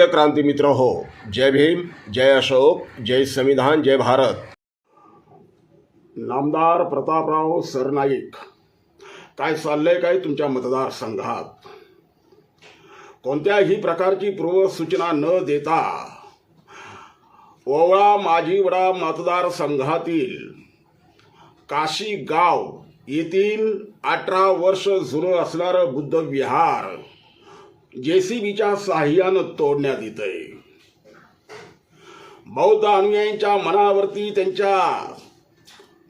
प्रिय क्रांती मित्र हो। जय भीम जय अशोक जय संविधान जय भारत। नामदार प्रतापराव सरनाईक काय चाललंय काय तुमच्या मतदारसंघात? कोणत्याही प्रकारची पूर्वसूचना न देता ओवळा माजीवडा मतदारसंघातील काशी गाव येथील अठरा वर्ष जुनं असणारं बुद्ध विहार जेसीबीच्या साह्यानं तोडण्यात येतंय. बौद्ध अनुयायांच्या मनावरती त्यांच्या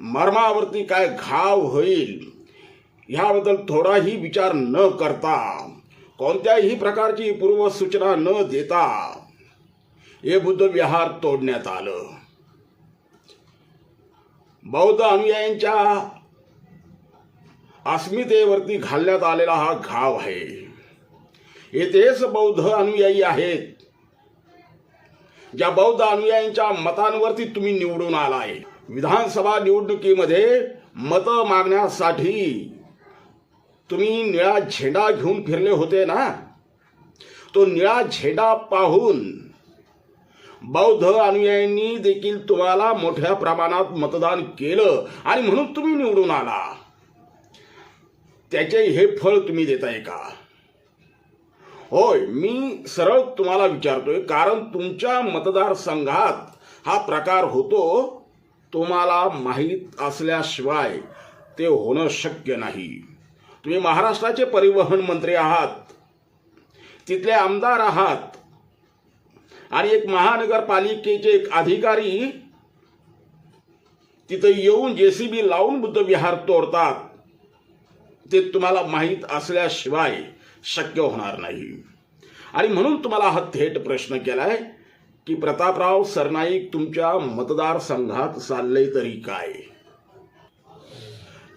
मर्मावरती काय घाव होईल ह्याबद्दल थोडाही विचार न करता कोणत्याही प्रकारची पूर्वसूचना न देता हे बुद्ध विहार तोडण्यात आलं. बौद्ध अनुयायांच्या अस्मितेवरती घालण्यात आलेला हा घाव आहे. येथेच बौद्ध अनुयायी आहेत. ज्या बौद्ध अनुयायींच्या मतांवरती तुम्ही निवडून आलाय. विधानसभा निवडणुकीमध्ये मत मागण्यासाठी तुम्ही निळा झेंडा घेऊन फिरले होते ना? तो निळा झेंडा पाहून बौद्ध अनुयायींनी देखील तुम्हाला मोठ्या प्रमाणात मतदान केलं आणि म्हणून तुम्ही निवडून आला. त्याचे हे फळ तुम्ही देताय का? होय मी सरळ तुम्हाला विचारतोय कारण तुमच्या मतदारसंघात हा प्रकार होतो तुम्हाला माहीत असल्याशिवाय ते होणं शक्य नाही. तुम्ही महाराष्ट्राचे परिवहन मंत्री आहात तिथले आमदार आहात आणि एक महानगरपालिकेचे एक अधिकारी तिथं येऊन जेसीबी लावून बुद्धविहार तोडतात. ते तुम्हाला माहीत असल्याशिवाय शक्य होणार नाही. आणि म्हणून तुम्हाला हा थेट प्रश्न केलाय की प्रतापराव सरनाईक तुमच्या मतदारसंघात चालले तरी काय?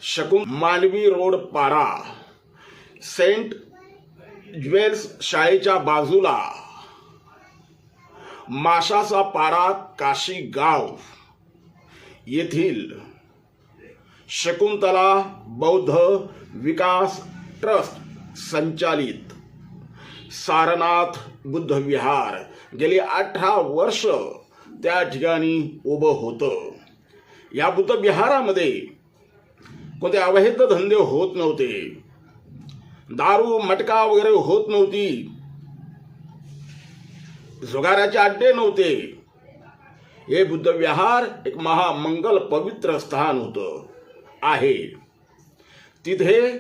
शकून मानवी रोड पारा सेंट ज्वेल्स शाळेच्या बाजूला माशाचा पारा काशी गाव येथील शकुंतला बौद्ध विकास ट्रस्ट संचालित. सारनाथ बुद्ध विहार गेली अठरा वर्ष त्या ठिकाणी उभं होतं. या बुद्ध विहारामध्ये कोणते अवैध धंदे होत नव्हते. दारू मटका वगैरे होत नव्हती. जुगाराचे अड्डे नव्हते. हे बुद्ध विहार एक महामंगल पवित्र स्थान होतं आहे. तिथे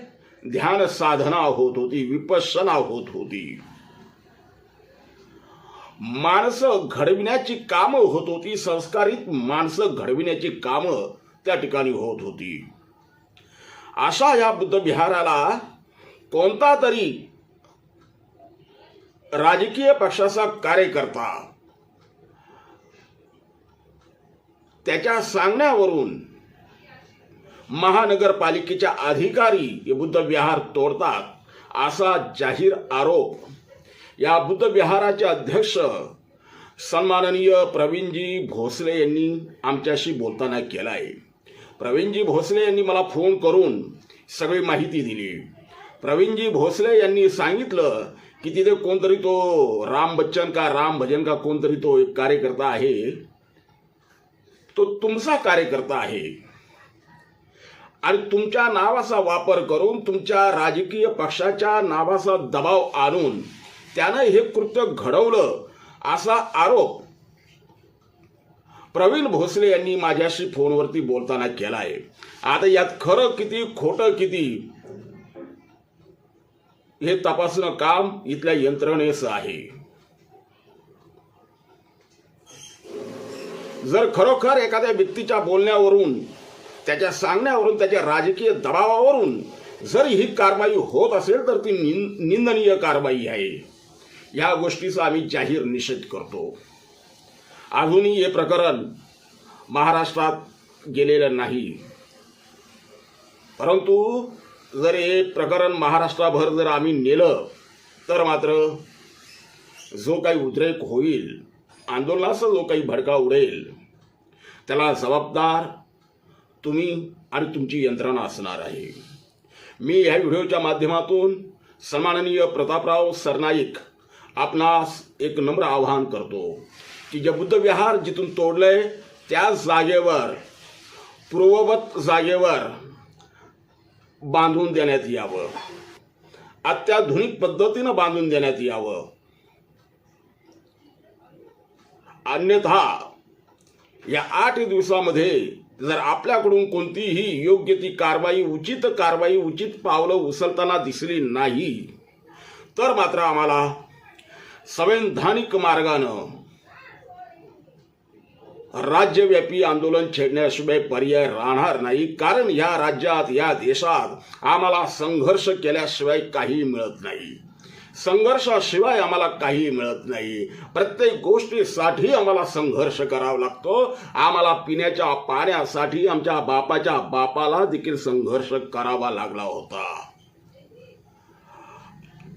ध्यान साधना होत होती विपसना होत होती. माणसं घडविण्याची कामं होत होती संस्कारित माणसं घडविण्याची कामं त्या ठिकाणी होत होती. अशा या बुद्ध विहाराला कोणता तरी राजकीय पक्षाचा कार्यकर्ता त्याच्या सांगण्यावरून महानगरपालिकेच्या अधिकारी हे तोडतात असा जाहीर आरोप. या बुद्धविहाराचे अध्यक्ष सन्माननीय प्रवीणजी भोसले यांनी आमच्याशी बोलताना केला आहे प्रवीणजी भोसले यांनी मला फोन करून सगळी माहिती दिली. प्रवीणजी भोसले यांनी सांगितलं की तिथे कोणतरी तो राम बच्चन का राम भजन का कोणतरी तो एक कार्यकर्ता आहे. तो तुमचा कार्यकर्ता आहे. आणि तुमच्या नावाचा वापर करून तुमच्या राजकीय पक्षाच्या नावाचा दबाव आणून त्यानं हे कृत्य घडवलं असा आरोप प्रवीण भोसले यांनी माझ्याशी फोनवरती बोलताना केला आहे आता यात खरं किती खोटं किती हे तपासणं काम इथल्या यंत्रणेचं आहे. जर खरोखर एखाद्या व्यक्तीच्या बोलण्यावरून त्याच्या सांगण्यावरून त्याच्या राजकीय दबावावरून जर ही कारवाई होत असेल तर ती निंदनीय कारवाई आहे. या गोष्टीचा आम्ही जाहीर निषेध करतो. अजूनही हे प्रकरण महाराष्ट्रात गेलेलं नाही. परंतु जर हे प्रकरण महाराष्ट्राभर जर आम्ही नेलं तर मात्र जो काही उद्रेक होईल आंदोलनाचा जो काही भडका उडेल त्याला जबाबदार तुम्ही आणि तुमची यंत्रणा असणार आहे. मी ह्या व्हिडिओच्या माध्यमातून सन्माननीय प्रतापराव सरनाईक आपणास एक नम्र आवाहन करतो की जे बुद्धविहार जिथून तोडलंय त्या जागेवर पूर्ववत जागेवर बांधून देण्यात यावं. अत्याधुनिक पद्धतीनं बांधून देण्यात यावं. अन्यथा या आठ दिवसामध्ये जर आपल्याकडून कोणतीही योग्य ती कारवाई उचित कारवाई उचित पावलं उचलताना दिसली नाही तर मात्र आम्हाला संवैधानिक मार्गानं राज्यव्यापी आंदोलन छेडण्याशिवाय पर्याय राहणार नाही. कारण ह्या राज्यात या देशात आम्हाला संघर्ष केल्याशिवाय काही मिळत नाही. संघर्षाशिवाय आम्हाला काही मिळत नाही. प्रत्येक गोष्टीसाठी आम्हाला संघर्ष करावा लागतो. आम्हाला पिण्याच्या पाण्यासाठी आमच्या बापाच्या बापाला देखील संघर्ष करावा लागला होता.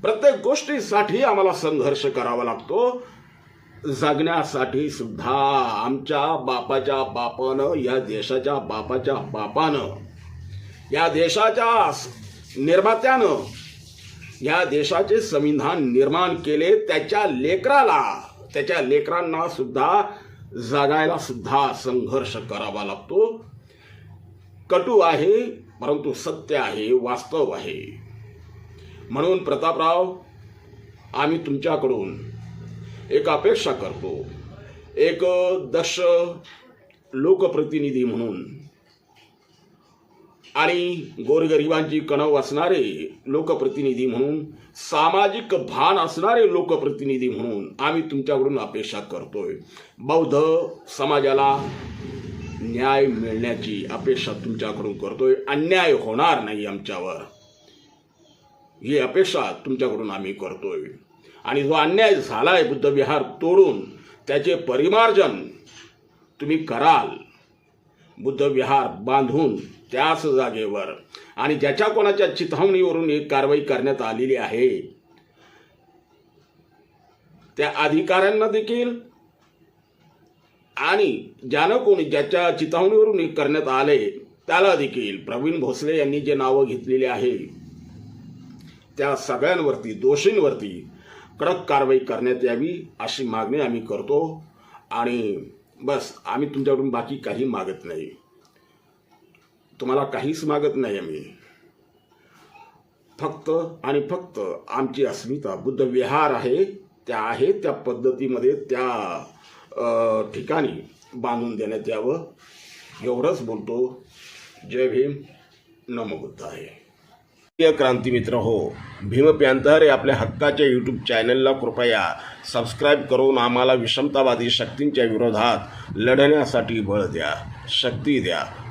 प्रत्येक गोष्टीसाठी आम्हाला संघर्ष करावा लागतो. जगण्यासाठी सुद्धा आमच्या बापाच्या बापानं या देशाच्या बापाच्या बापानं या देशाच्या निर्मात्यानं या देशाचे संविधान निर्माण केले त्याच्या लेकराला त्याच्या लेकरांना सुद्धा जगायला सुद्धा संघर्ष करावा लागतो. कटू आहे परंतु सत्य आहे वास्तव आहे. म्हणून प्रतापराव आम्ही तुमच्याकडून एक अपेक्षा करतो. एक दक्ष लोकप्रतिनिधी म्हणून आणि गोरगरिबांची कणव असणारे लोकप्रतिनिधी म्हणून सामाजिक भान असणारे लोकप्रतिनिधी म्हणून आम्ही तुमच्याकडून अपेक्षा करतोय. बौद्ध समाजाला न्याय मिळण्याची अपेक्षा तुमच्याकडून करतोय. अन्याय होणार नाही आमच्यावर. ही अपेक्षा तुमच्याकडून आम्ही करतोय. आणि जो अन्याय झालाय बुद्धविहार तोडून त्याचे परिमार्जन तुम्ही कराल. बुद्धविहार बांधून त्याच जागेवर. आणि ज्याच्या कोणाच्या चिथावणीवरून एक कारवाई करण्यात आलेली आहे त्या अधिकाऱ्यांना देखील आणि ज्यानं कोणी ज्याच्या चिथावणीवरून हे करण्यात आले त्याला देखील प्रवीण भोसले यांनी जे नावं घेतलेली आहे त्या सगळ्यांवरती दोषींवरती कडक कारवाई करण्यात यावी अशी मागणी आम्ही करतो. आणि बस आम्ही तुमच्याकडून बाकी काही मागत नाही. तुम्हाला काहीच मागत नाही आम्ही फक्त आणि फक्त आमची अस्मिता बुद्ध विहार आहे त्या आहे त्या पद्धतीमध्ये त्या ठिकाणी बांधून देण्यात यावं. एवढंच बोलतो. जय भीम. नमो बुद्ध आहे प्रिय क्रांती मित्र हो भीम प्यांतर हे आपल्या हक्काच्या यूट्यूब चॅनलला कृपया सबस्क्राईब करून आम्हाला विषमतावादी शक्तींच्या विरोधात लढण्यासाठी बळ द्या शक्ती द्या.